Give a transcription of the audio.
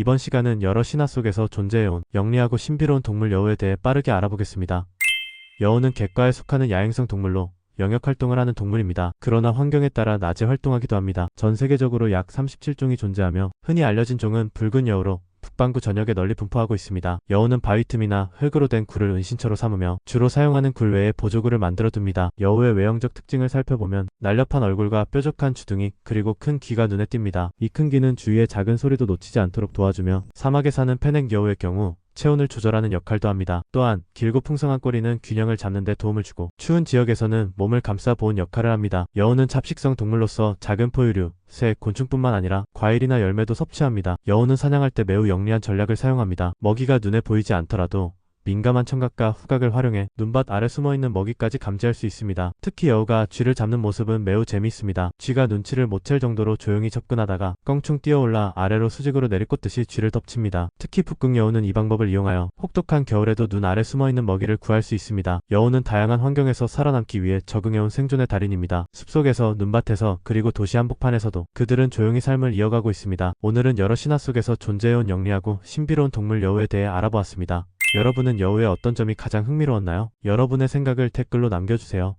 이번 시간은 여러 신화 속에서 존재해온 영리하고 신비로운 동물 여우에 대해 빠르게 알아보겠습니다. 여우는 객과에 속하는 야행성 동물로 영역 활동을 하는 동물입니다. 그러나 환경에 따라 낮에 활동하기도 합니다. 전 세계적으로 약 37종이 존재하며 흔히 알려진 종은 붉은 여우로 북반구 전역에 널리 분포하고 있습니다. 여우는 바위 틈이나 흙으로 된 굴을 은신처로 삼으며 주로 사용하는 굴 외에 보조굴을 만들어 둡니다. 여우의 외형적 특징을 살펴보면 날렵한 얼굴과 뾰족한 주둥이 그리고 큰 귀가 눈에 띕니다. 이 큰 귀는 주위의 작은 소리도 놓치지 않도록 도와주며 사막에 사는 페넥 여우의 경우 체온을 조절하는 역할도 합니다. 또한 길고 풍성한 꼬리는 균형을 잡는 데 도움을 주고 추운 지역에서는 몸을 감싸 보온 역할을 합니다. 여우는 잡식성 동물로서 작은 포유류, 새, 곤충뿐만 아니라 과일이나 열매도 섭취합니다. 여우는 사냥할 때 매우 영리한 전략을 사용합니다. 먹이가 눈에 보이지 않더라도 민감한 청각과 후각을 활용해 눈밭 아래 숨어있는 먹이까지 감지할 수 있습니다. 특히 여우가 쥐를 잡는 모습은 매우 재미있습니다. 쥐가 눈치를 못 챌 정도로 조용히 접근하다가 껑충 뛰어올라 아래로 수직으로 내리꽂듯이 쥐를 덮칩니다. 특히 북극 여우는 이 방법을 이용하여 혹독한 겨울에도 눈 아래 숨어있는 먹이를 구할 수 있습니다. 여우는 다양한 환경에서 살아남기 위해 적응해온 생존의 달인입니다. 숲속에서, 눈밭에서, 그리고 도시 한복판에서도 그들은 조용히 삶을 이어가고 있습니다. 오늘은 여러 신화 속에서 존재해온 영리하고 신비로운 동물 여우에 대해 알아보았습니다. 여러분은 여우의 어떤 점이 가장 흥미로웠나요? 여러분의 생각을 댓글로 남겨주세요.